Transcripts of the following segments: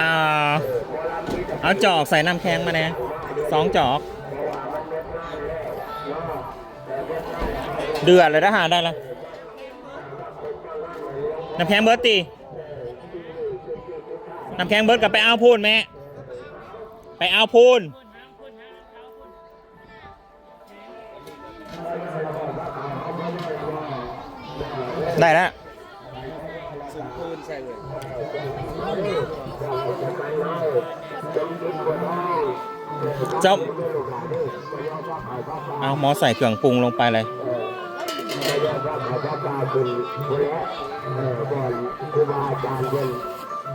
อ่าเอาจอกใส่น้ำแข็งมาแน่สองจอก เดือดเลยนะหาได้แล้วน้ำแข็งเบิร์ตตีน้ำแข็งเบิร์ตกับไปเอาพูนแม่ไปเอาพูนได้แล้ว สุนคูนใส่เลยเจ้าเอาหมอใส่เครื่องปรุงลงไปเลย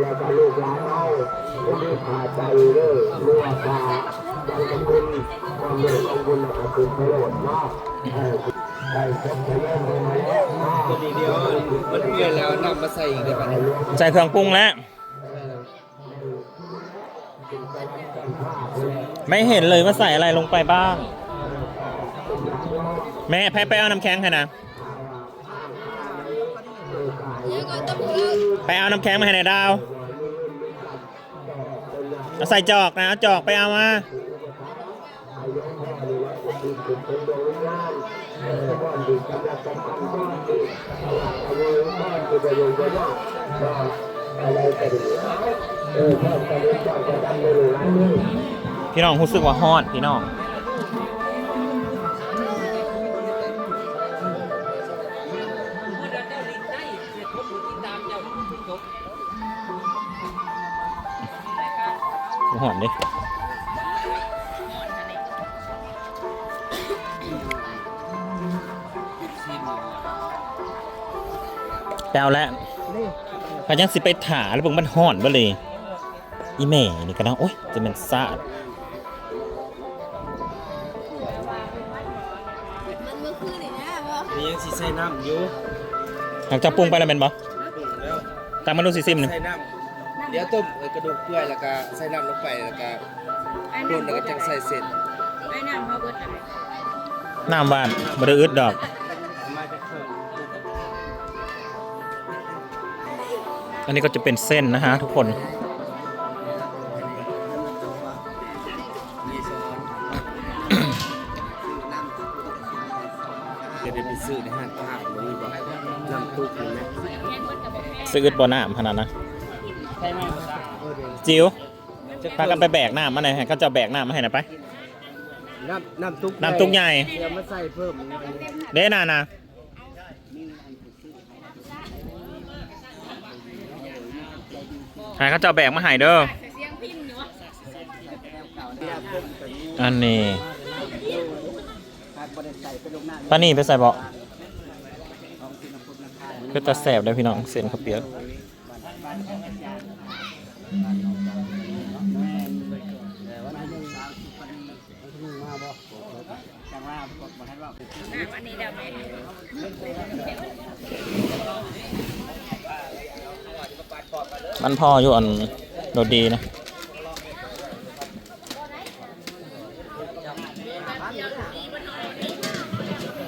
แล้วก็ลูกหลานเอาไม่ได้ขาใจเลยรู้ว่าตาใจกับคุณความเร็วของคุณนะครับคุณประโยชน์มาก ตัวนี้เดียวมันเปลี่ยนแล้วนำมาใส่อีกได้ปะเนี่ยใส่เครื่องปรุงแล้ว ไม่เห็นเลยว่าใส่อะไรลงไปบ้าง แม่แพ้ไปเอาน้ำแข็งให้นะไปเอาน้ำแข็งมาให้ในอยดาวเอาใส่จอกนะเอาจอกไปเอามา พี่น้องรู้สึกว่าฮอดพี่น้องฮอมดิ แปลแล้วพยังสิไปถาแล้วเบิ่งมันห่อนบ่เลย อีแม่นี่ก็นะโอ๊ยจะเป็นซาดมันเมื่อคืนนี่นะบ่นี่ยังสิใส่น้ำอยู่หลังจากปรุงไปแล้วเป็นบ่ปรุงแล้วตามมาดูสิซิมหนึ่งใส่น้ำเดี๋ยวต้มเอ่อกระดูกเปื่อยแล้วก็ใส่น้ำลงไปแล้วก็ไอ้โดนน้ำแล้วก็จังใส่เสร็จไอ้น้ำเขาเบิดอะไรน้ำหวานบ่ได้อึดดอก อันนี้ก็จะเป็นเส้นนะฮะทุกคนนี่ซ้อนเดี๋ยวเดี๋ยวไปซื้อในห้างผ้าบ่มีบ่น้ำตุ๊กเห็นไหมซื้ออึดบ่น้ำขนาดนะใช่ไหมบ่จ๊ะเออเดี๋ยวจิ๋วพากันไปแบกน้ำมาหน่อยให้เขาจะเอาแบกน้ำมาให้หน่อยไปน้ำน้ำตุ๊กน้ำตุ๊กใหญ่เดี๋ยวมาใส่เพิ่มเด้นานะ ให้เขาจะแบกมาให้เด้ออันนี้ปลานี่ไปใส่เบาะก็จะแสบเลยพี่น้องเส้นข้าวเปียกอันนี้เดี๋ยวแมันพ่ออยู่อันโดดดีนะ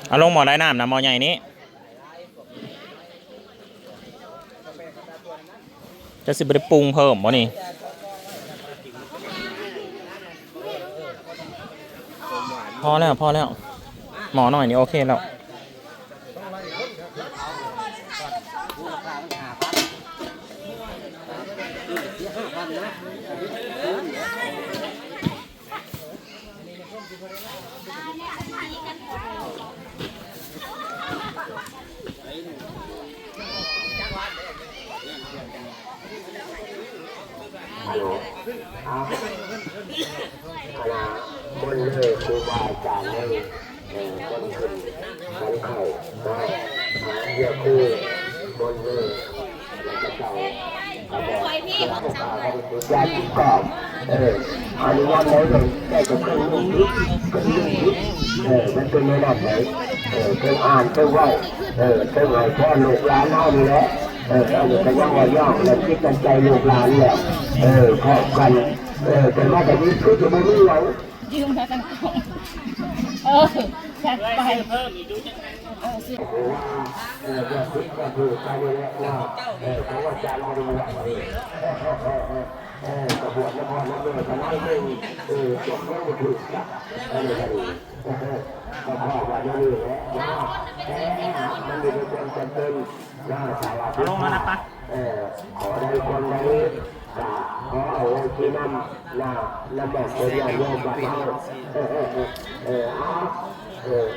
เอาลงหมอได้น้ำนะหมอใหญ่นี้ จะสิบได้ปรุงเพิ่มบ่นี่พอแล้วพอแล้ว หมอหน่อยนี่โอเคแล้ว คณะบนเลยครูบาอาจารย์เลยเออบนขึ้นขันเข่าได้หาเยี่ยคู่บนเลยแล้วก็เจ้าขอกคอยพี่บอกเจ้าเลยยาติกอบเอออันนี้ว่าเราเลยได้กับเครื่องนุ่งนิดเครื่องนุ่งนิดเออมันเป็นในนั้นไหนเออเครื่องอ่านเครื่งไหวเออเครื่งไหวพ่อลูกหลานเล่านี่แหละ เออเอันนี้ก็ยังว่าย่องแล้วคิดกันใจลูกหลานแหละเออขอบกันเออแต่ว่าแต่นี้คือจะไม่รู้หรอยืมมาตั้งกองเออจัดไปเออว่าเออจะคิดก็ถูกกันนี่แหละว่าเออเพราะว่าจานเราดูว่า เออเออเออเออเออกระบวนน้ำมันน้ำเลือดน้อยนึงเออจบแล้วกจับเออก็ดีเออก็พอว่านี่แหละนะแต่มันมีคนจำเป็นนะสารพัดลงแล้วนะปะเออขอได้คนใดก็ขอเอาที่นั่นน่ะลำบากตัวใหญ่โยมบ้านเราเออเออเออเออเอาเออ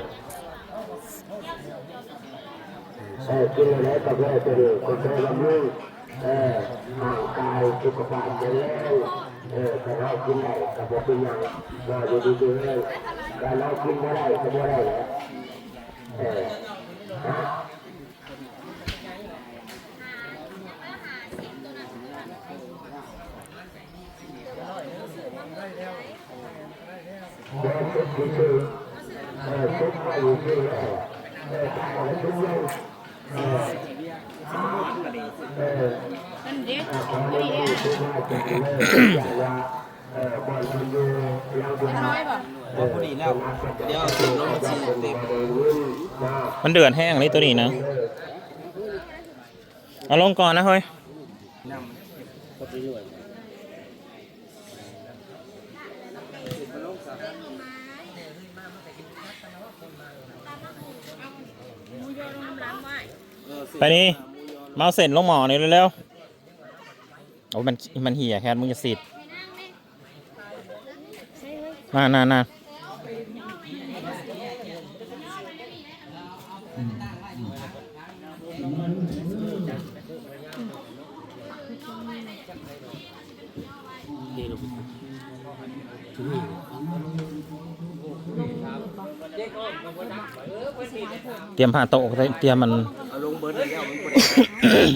เออกินแล้วก็เพื่อจะดูคนไทยลำลึก เออห่างกายสุขภาพจะแล้วเออแต่เรากินได้ก็บอกเป็นอย่างว่าอยู่ดีๆเลยแต่เรากินไม่ได้ก็ไม่ได้แหละเออฮะเดินทุกทีคือเออทุกไม่อยู่ที่เออเออทางของทุกอย่างเออเออ นั่นเลิกอย่างว่าเออบอลมันอยู่เดูน้อยบ่เออพอดีแล้ว เดี๋ยวสูงลงมาสี่สิบมันเดือดแห้งเลยตัวนี้นะ เอาลงก่อนนะเฮ้ยไปนี่ มาเอาเส้นลงหมอนี่เร็วๆโอ้มันมันเหี่ยแค่มึงจะสิทธิ์มานานาเตรียมผ่าโต๊ะเตรียมมัน เลย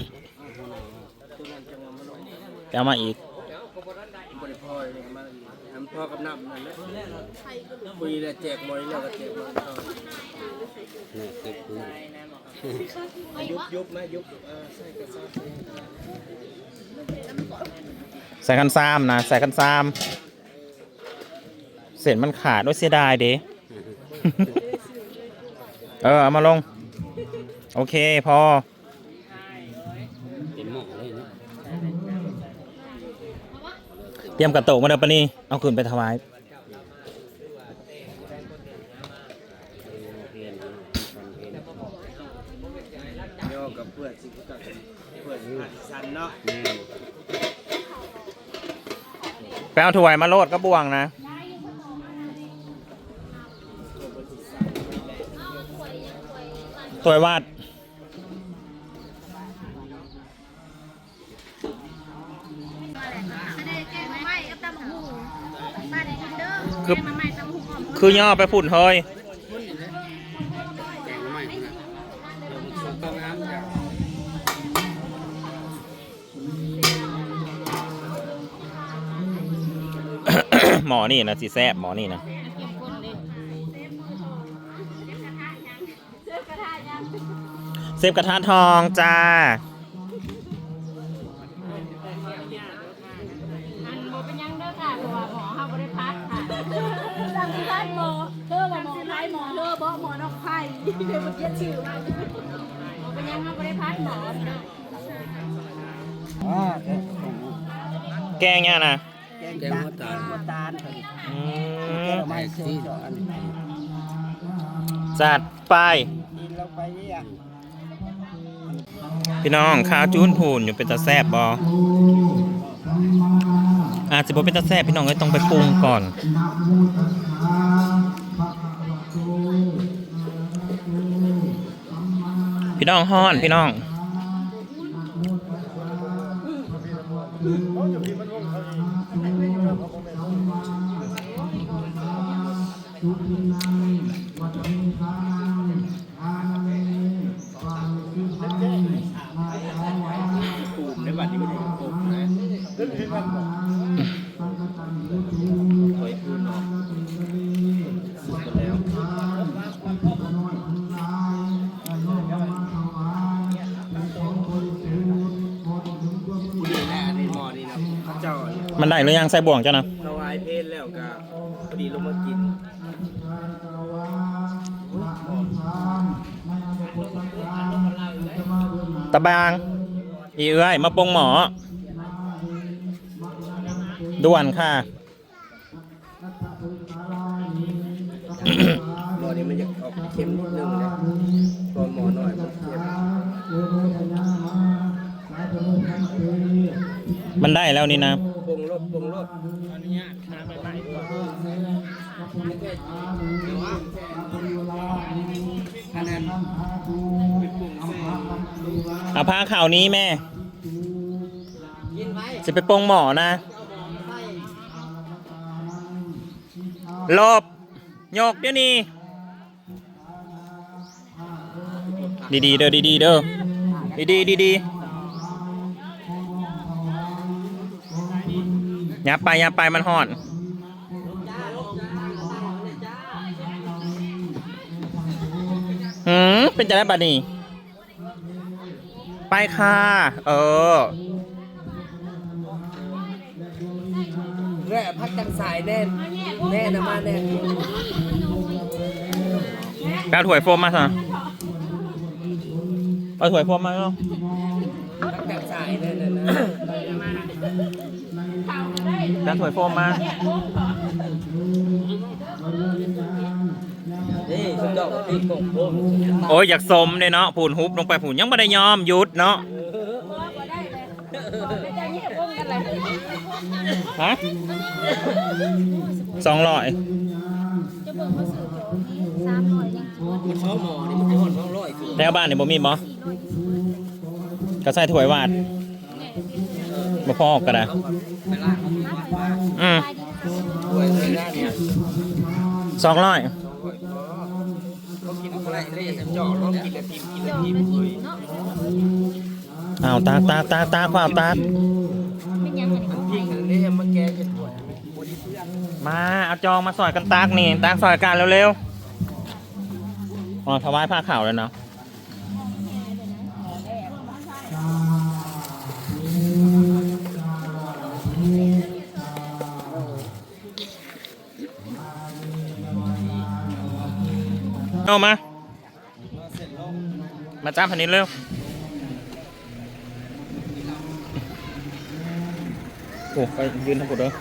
แล้วมันบ่ได้เอามาอีกบ่ได้พอเลยมาทำพอกับน้ำนั่นแหละคุยแล้วแจกมอยแล้วก็แจกมอยต่อนี่เก็บปืนยุบยุบไหมยุบเออใส่กระสอบใส่กันซ้ำนะใส่กันซ้ำเส้นมันขาดด้วยเสียดายเด้เออ เอามาลง โอเค พอ เป็นหม้อเลยนะ เตรียมกระโตกมาเดี๋ยวปะนี่เอาคืนไปถวายย่อกับเพื่อนสิกับเพื่อนหัดสันเนาะไปเอาถวายมาโลดก็บวงนะตัววาด คือ คือย่อไปฝุ่นเฮ้ยแกงใหม่คุณน่ะเดี๋ยวมันสุกต้องน้ำจ้ะหมอนี่นะสิแซบหมอนี่นะเซฟกระทะทองจ้า งเนี่ยนะแกงหัวตาลตาลอืมไม่ซีดอันจัดไปเราไปเนี่ยพี่น้องข้าวจูนพูนอยู่เป็นตาแซบบออาจจะบอกเป็นตาแซบพี่น้องก็ต้องไปปรุงก่อนพี่น้องฮ้อนพี่น้อง มันได้หรือยังใส่บ่วงเจ้านะ ถวายเพลแล้วก็ พอดีลงมากินตะบาง อีเอ้ยมาปรุงหมอ ด่วนค่ะหมอนี่มันจะออกเค็มนิดนึงนะพอหมอหน่อยมันเค็มมันได้แล้วนี่นะปรุงรสปรุงรสอนุญาตทานใหม่ๆด้วย คะแนนไปปรุงเส้นเอาผ้าข่าวนี้แม่กินไว้จะไปโปรงหมอนะลบโยกเดี๋ยวนี้ ดีๆเด้อดีๆเด้อดีๆดีๆยับไปยับไปมันหอน หืมเป็นจะได้บัดนี้ ไปค่ะ เออ แร่พักจังสายแน่นแน่นะมาแน่แปลถ้วยโฟมมาสิเอาถ้วยโฟมมาเนาะพักจังสายแน่นะนะแปลถ้วยโฟมมา นี่สุดยอดของพี่กงพงโอ้ยอยากสมเลยเนาะผูนฮุบลงไปผูนยังไม่ได้ยอมหยุดเนาะฮะสองร้อยมันเข้าหมอนี่มันจะหอนท้องร้อยคือแล้วบ้านเนี่ยบ่มีบ่ก็ใส่ถ้วยวาดบ่พอก็ได้างอืมป่วยเลยนะสองร้อย เขากินอะไรได้ยังจ่อร้องกินละทีกินละทีเลยเนาะอ้าวตาตาตาตาความตาเป็นยังไงมันพิงอันนี้มาแกจะปวยบริเอนมาเอาจองมาสอยกันตากนี่ตากสอยกันเร็วๆอ๋อถวายผ้าขาวเลยเนาะเอามา มาจ้าพันนี้เร็วโอ้ไปยืนทั้งหมดเลย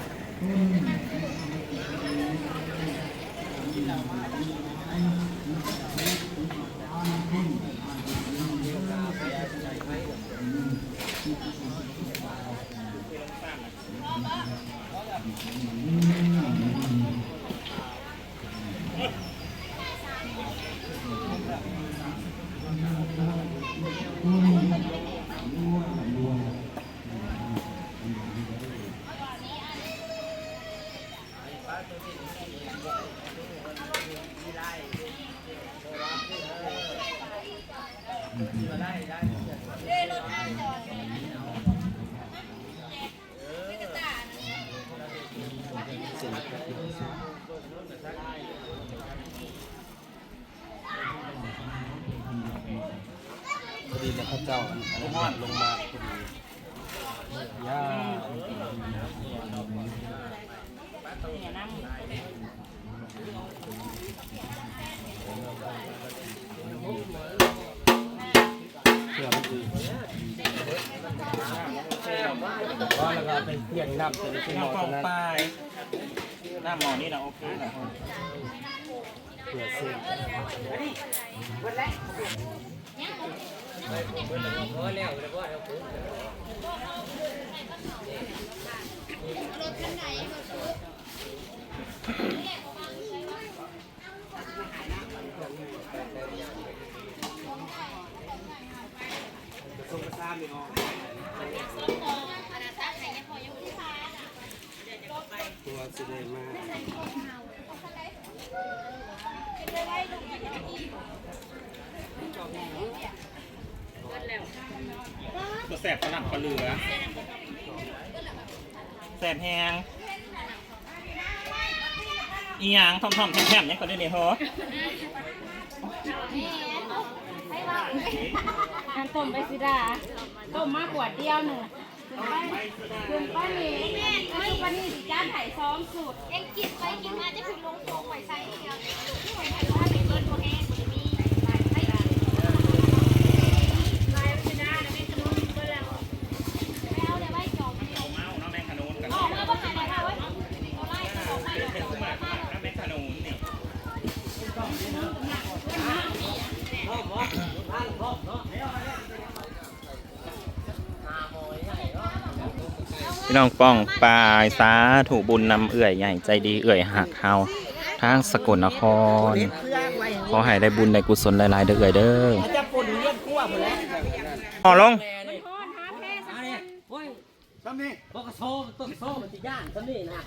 พอดีแล้วพระเจ้าอนุญาตลงมาพอดีย่า ว่าแล้วก็ไปเปลี่ยนน้ำตัวนี้เป็นหมอตอนนั้นหน้าหมอนี่นะโอเคนะเผื่อเส้นตัวสิได้มาก ตัวแสบฝรั่งปลาเหลือแสบแหง อีหยังทอมทอมแถมๆยังก็ได้เนี่ยเหรออันต้มไปสิดาต้มมาขวดเดียวหนึ่งคุณป้านี่คุณป้านี่สิจ้าไถ่ซ้อมสุดเอ็งกินไปกินมาจะถึงลงโป่งไว้ใส่เดียว น้องป้องปายสาถูบุญนำเอื่อยใหญ่ใจดีเอื่อยหักเฮาทางสกลนคร ขอให้ได้บุญได้กุศลหลายๆเด้อเอื่อยเด้อจะปนเลี้ยงคั่วหมดแล้วอ๋อลงซ้ำนี่บอกกระโซ่ต้นโซ่มันจะย่านซ้ำนี่นะ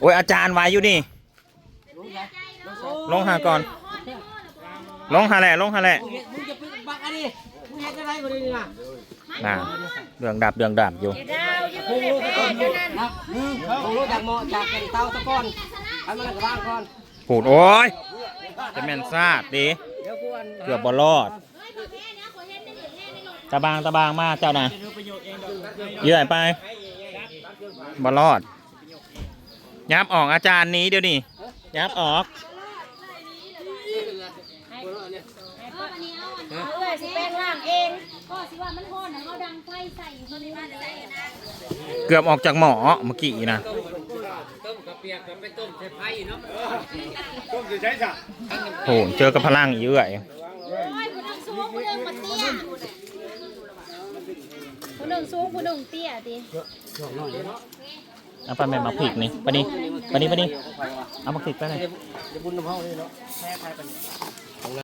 โอ้ยอาจารย์ไว้อยู่นี่ ลงหาก่อน ลงหาแหละลงหาแหละมึงมึงจะไปบักอันนี้มึงเห็นอะไรมาดินี่นะ น่ะเดืองดับเดืองดับอยู่โค้งลูกตะก้อนนับหนึ่งโค้งลูกจากหมอจากแก่นเตาตะก้อนทำมันกระบ้างก่อนปูดโอ้ยจะแม่นซาดดิเดี๋ยวกูอันเกือบบอลอดตะบางตะบางมากเจ้านะเยื่อไปบอลอดยับออกอาจารย์นี้เดี๋ยวนี้ยับออก เอาเลยสิแป้งล่างเองก็สิว่ามันฮ้อนะเขาดังไฟใส่คนนี้มันได้นะเกือบออกจากหมอเมื่อกี้นะต้มกระเปียกกับไปต้มใส่ไฟเนาะต้มจะใช้จ้ะโอ้เจอกับพลังอีกเอื่อยโอ้ยผู้หนึ่งสูงผู้หนึ่งมันเตี้ยผู้หนึ่งสูงผู้หนึ่งเตี้ยดิ เอาไปแม่มาผิกนี่ไปนี่ไปนี่ไปนี่เอามาผิกไปเลยเดี๋ยวบุญน้ำเฮาเลยเนาะแพ้ไฟไปนี่